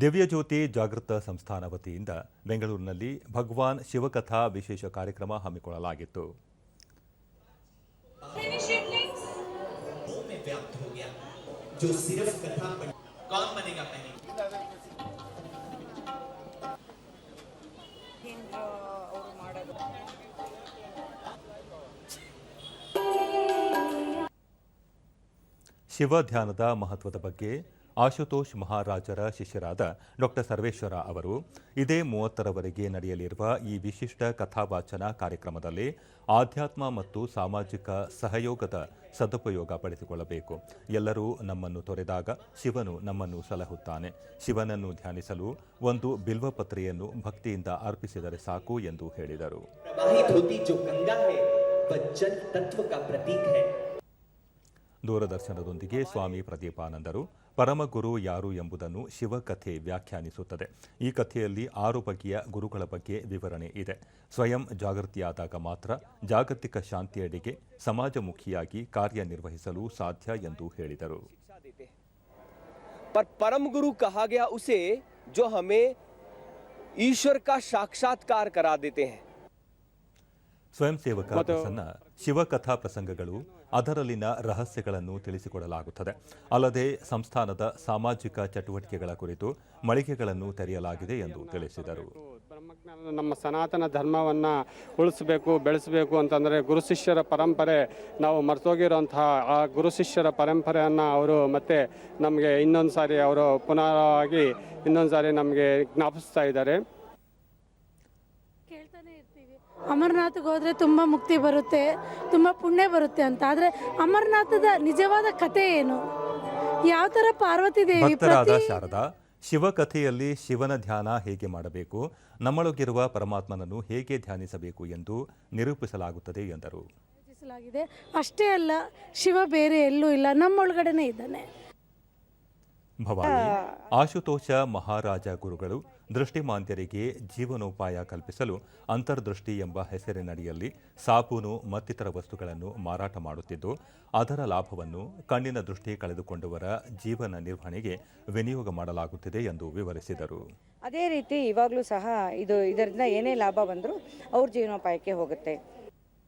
ದಿವ್ಯಜ್ಯೋತಿ ಜಾಗೃತ ಸಂಸ್ಥಾನ ವತಿಯಿಂದ ಬೆಂಗಳೂರಿನಲ್ಲಿ ಭಗವಾನ್ ಶಿವಕಥಾ ವಿಶೇಷ ಕಾರ್ಯಕ್ರಮ ಹಮ್ಮಿಕೊಳ್ಳಲಾಗಿತ್ತು. ಶಿವ ಧ್ಯಾನದ ಮಹತ್ವದ ಬಗ್ಗೆ ಆಶುತೋಷ್ ಮಹಾರಾಜರ ಶಿಷ್ಯರಾದ ಡಾಕ್ಟರ್ ಸರ್ವೇಶ್ವರ ಅವರು ಇದೇ ಮೂವತ್ತರವರೆಗೆ ನಡೆಯಲಿರುವ ಈ ವಿಶಿಷ್ಟ ಕಥಾವಾಚನ ಕಾರ್ಯಕ್ರಮದಲ್ಲಿ ಆಧ್ಯಾತ್ಮ ಮತ್ತು ಸಾಮಾಜಿಕ ಸಹಯೋಗದ ಸದುಪಯೋಗ ಪಡೆದುಕೊಳ್ಳಬೇಕು. ಎಲ್ಲರೂ ನಮ್ಮನ್ನು ತೊರೆದಾಗ ಶಿವನು ನಮ್ಮನ್ನು ಸಲಹುತ್ತಾನೆ. ಶಿವನನ್ನು ಧ್ಯಾನಿಸಲು ಒಂದು ಬಿಲ್ವಪತ್ರೆಯನ್ನು ಭಕ್ತಿಯಿಂದ ಅರ್ಪಿಸಿದರೆ ಸಾಕು ಎಂದು ಹೇಳಿದರು. ದೂರದರ್ಶನದೊಂದಿಗೆ ಸ್ವಾಮಿ ಪ್ರದೀಪಾನಂದರು ಪರಮಗುರು ಯಾರು ಎಂಬುದನ್ನು ಶಿವಕಥೆ ವ್ಯಾಖ್ಯಾನಿಸುತ್ತದೆ ಈ ಕಥೆಯಲ್ಲಿ ಆರು ಬಗೆಯ ಗುರುಗಳ ಬಗ್ಗೆ ವಿವರಣೆ ಇದೆ ಸ್ವಯಂ ಜಾಗೃತಿಯಾದಾಗ ಮಾತ್ರ ಜಾಗತಿಕ ಶಾಂತಿಯಡೆಗೆ ಸಮಾಜಮುಖಿಯಾಗಿ ಕಾರ್ಯನಿರ್ವಹಿಸಲು ಸಾಧ್ಯ ಎಂದು ಹೇಳಿದರು शिक्षा देते हैं पर परम गुरु कहा गया उसे जो हमें ईश्वर का साक्षात्कार करा देते हैं ಸ್ವಯಂ ಸೇವಕ ಪ್ರಸನ್ನ ಶಿವಕಥಾ ಪ್ರಸಂಗಗಳು ಅದರಲ್ಲಿನ ರಹಸ್ಯಗಳನ್ನು ತಿಳಿಸಿಕೊಡಲಾಗುತ್ತದೆ. ಅಲ್ಲದೆ ಸಂಸ್ಥಾನದ ಸಾಮಾಜಿಕ ಚಟುವಟಿಕೆಗಳ ಕುರಿತು ಮಳಿಗೆಗಳನ್ನು ತೆರೆಯಲಾಗಿದೆ ಎಂದು ತಿಳಿಸಿದರು. ಬ್ರಹ್ಮಜ್ಞಾನ ನಮ್ಮ ಸನಾತನ ಧರ್ಮವನ್ನು ಉಳಿಸಬೇಕು ಬೆಳೆಸಬೇಕು ಅಂತಂದರೆ ಗುರು ಶಿಷ್ಯರ ಪರಂಪರೆ ನಾವು ಮರ್ತೋಗಿರೋಂತಹ ಆ ಗುರು ಶಿಷ್ಯರ ಪರಂಪರೆಯನ್ನು ಅವರು ಮತ್ತೆ ನಮಗೆ ಇನ್ನೊಂದು ಸಾರಿ ಅವರು ಪುನರಾಗಿ ಇನ್ನೊಂದು ಸಾರಿ ನಮಗೆ ಜ್ಞಾಪಿಸ್ತಾ ಇದ್ದಾರೆ. ಅಮರನಾಥ್ಗೆ ಹೋದ್ರೆ ತುಂಬ ಮುಕ್ತಿ ಬರುತ್ತೆ ತುಂಬ ಪುಣ್ಯ ಬರುತ್ತೆ ಅಂತ. ಆದರೆ ಅಮರನಾಥದ ನಿಜವಾದ ಕತೆ ಏನು? ಯಾವ ಥರ ಪಾರ್ವತಿ ದೇವಿ ಭಕ್ತರಾದ ಶಿವ ಶಾರದಾ ಶಿವಕಥೆಯಲ್ಲಿ ಶಿವನ ಧ್ಯಾನ ಹೇಗೆ ಮಾಡಬೇಕು ನಮ್ಮೊಳಗಿರುವ ಪರಮಾತ್ಮನನ್ನು ಹೇಗೆ ಧ್ಯಾನಿಸಬೇಕು ಎಂದು ನಿರೂಪಿಸಲಾಗುತ್ತದೆ ಎಂದರು. ಅಷ್ಟೇ ಅಲ್ಲ ಶಿವ ಬೇರೆ ಎಲ್ಲೂ ಇಲ್ಲ ನಮ್ಮೊಳಗಡೆನೇ ಇದ್ದಾನೆ. ಭವಾನಿ ಆಶುತೋಷ ಮಹಾರಾಜ ಗುರುಗಳು ದೃಷ್ಟಿಮಾಂದ್ಯರಿಗೆ ಜೀವನೋಪಾಯ ಕಲ್ಪಿಸಲು ಅಂತರ್ದೃಷ್ಟಿ ಎಂಬ ಹೆಸರಿನಡಿಯಲ್ಲಿ ಸಾಬೂನು ಮತ್ತಿತರ ವಸ್ತುಗಳನ್ನು ಮಾರಾಟ ಮಾಡುತ್ತಿದ್ದು, ಅದರ ಲಾಭವನ್ನು ಕಣ್ಣಿನ ದೃಷ್ಟಿ ಕಳೆದುಕೊಂಡವರ ಜೀವನ ನಿರ್ವಹಣೆಗೆ ವಿನಿಯೋಗ ಮಾಡಲಾಗುತ್ತಿದೆ ಎಂದು ವಿವರಿಸಿದರು. ಅದೇ ರೀತಿ ಇವಾಗಲೂ ಸಹ ಇದು ಇದರಿಂದ ಏನೇ ಲಾಭ ಬಂದರೂ ಅವ್ರ ಜೀವನೋಪಾಯಕ್ಕೆ ಹೋಗುತ್ತೆ.